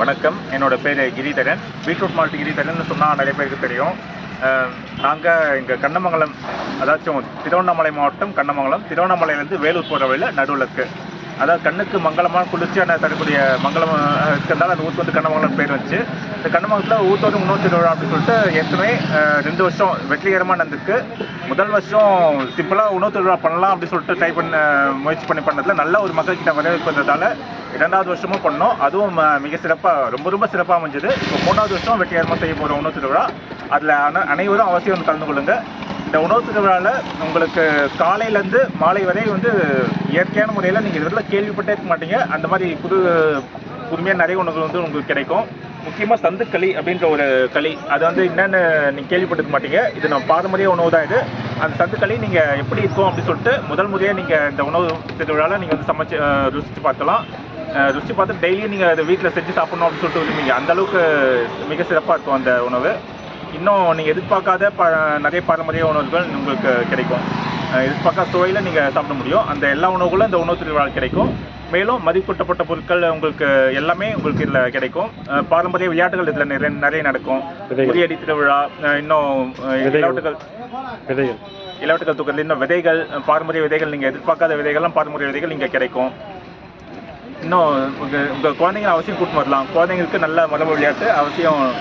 வணக்கம். என்னோட பேர் கிரிதரன். பீட்ரூட் மால்ட் கிரிதரன் சொன்னால் நிறைய பேருக்கு தெரியும். நாங்கள் இங்கே கண்ணமங்கலம் அதாச்சும் திருவண்ணாமலை மாவட்டம் கண்ணமங்கலம் திருவண்ணாமலையிலேருந்து வேலூர் போகிற வழியில் நடுவில் இருக்குது அதாவது கண்ணுக்கு மங்களமான குளிர்ச்சியான தரக்கூடிய மங்களம் இருக்கிறதால அந்த ஊத்து வந்து கண்ணமங்கலம் பேர் வந்துச்சு. இந்த கண்ணமங்கலத்தில் ஊத்தோடு முன்னூற்றி திருவிழா அப்படின்னு சொல்லிட்டு ஏற்கனவே ரெண்டு வருஷம் வெற்றிகரமாக நடந்திருக்கு. முதல் வருஷம் சிம்பிளாக உணவு திருவிழா பண்ணலாம் அப்படின்னு சொல்லிட்டு ட்ரை பண்ண முயற்சி பண்ணி பண்ணதில் நல்ல ஒரு மக்கள்கிட்ட வரவேற்பு வந்ததால் இரண்டாவது வருஷமும் பண்ணோம். அதுவும் மிக சிறப்பாக ரொம்ப ரொம்ப சிறப்பாக அமைஞ்சது. இப்போ மூணாவது வருஷம் வெற்றிகரமாக செய்ய போகிற உணவு திருவிழா. அதில் அன அனைவரும் அவசியம் வந்து கலந்து கொள்ளுங்க. இந்த உணவு திருவிழாவில் உங்களுக்கு காலையிலேருந்து மாலை வரை வந்து இயற்கையான முறையில் நீங்கள் இதெல்லாம் கேள்விப்பட்டே இருக்க மாட்டீங்க. அந்த மாதிரி புது புதுமையாக நிறைய உணவுகள் வந்து உங்களுக்கு கிடைக்கும். முக்கியமாக சந்துக்களி அப்படின்ற ஒரு களி. அது வந்து என்னென்னு நீங்கள் கேள்விப்பட்டிருக்க மாட்டீங்க. இது நம்ம பாரம்பரிய உணவு தான் இது. அந்த சந்துக்களி நீங்கள் எப்படி இருக்கும் அப்படின்னு சொல்லிட்டு முதல் முறையாக நீங்கள் இந்த உணவு திருவிழாவில் நீங்கள் வந்து சமைச்சு ருசித்து பார்க்கலாம் ருசிச்சு பார்த்து டெய்லியும் நீங்கள் அதை வீட்டில் செஞ்சு சாப்பிடணும் அப்படின்னு சொல்லிட்டு விரும்புவீங்க அந்த அளவுக்கு மிக சிறப்பாக இருக்கும் அந்த உணவு. இன்னும் நீங்கள் எதிர்பார்க்காத ப நிறைய பாரம்பரிய உணவுகள் உங்களுக்கு கிடைக்கும். எதிர்பார்க்காத சுவையில் நீங்கள் சாப்பிட முடியும். அந்த எல்லா உணவுகளும் இந்த உணவு திருவிழா கிடைக்கும். மேலும் மதிப்பூட்டப்பட்ட பொருட்கள் உங்களுக்கு எல்லாமே உங்களுக்கு இதில் கிடைக்கும். பாரம்பரிய விளையாட்டுகள் இதில் நிறைய நிறைய நடக்கும். உரியடி திருவிழா இன்னும் அஹ் விதைகள். இளவட்டுகள். தூக்கத்தில் இன்னும் விதைகள் பாரம்பரிய விதைகள் நீங்கள் எதிர்பார்க்காத விதைகள்லாம் பாரம்பரிய விதைகள் இங்கே கிடைக்கும். இன்னும் உங்கள் உங்கள் குழந்தைங்களை அவசியம் கூட்டு வரலாம். குழந்தைங்களுக்கு நல்ல மரபு விளையாட்டு அவசியம்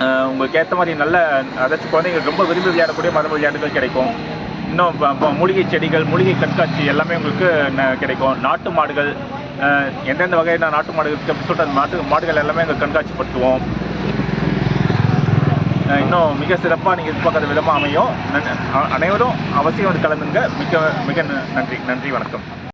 உங்களுக்கு ஏற்ற மாதிரி நல்ல அதாச்சும் குழந்தைங்களுக்கு ரொம்ப விரும்பி விளையாடக்கூடிய மரபு விளையாட்டுகள் கிடைக்கும். இன்னும் ப- மூலிகை செடிகள் மூலிகை கண்காட்சி எல்லாமே உங்களுக்கு ந- கிடைக்கும். நாட்டு மாடுகள் எந்தெந்த வகையான நாட்டு மாடுகள் இருக்குது அப்படின்னு சொல்லிட்டு அந்த நாட்டு மாடுகள் எல்லாமே அங்கே கண்காட்சிப்படுத்துவோம். இன்னும் மிக சிறப்பாக நீங்கள் எதிர்பார்க்காத விதமாக அமையும். நன்- அனைவரும் அவசியம் வந்து கலந்துங்க. மிக மிக ந- நன்றி. நன்றி வணக்கம்.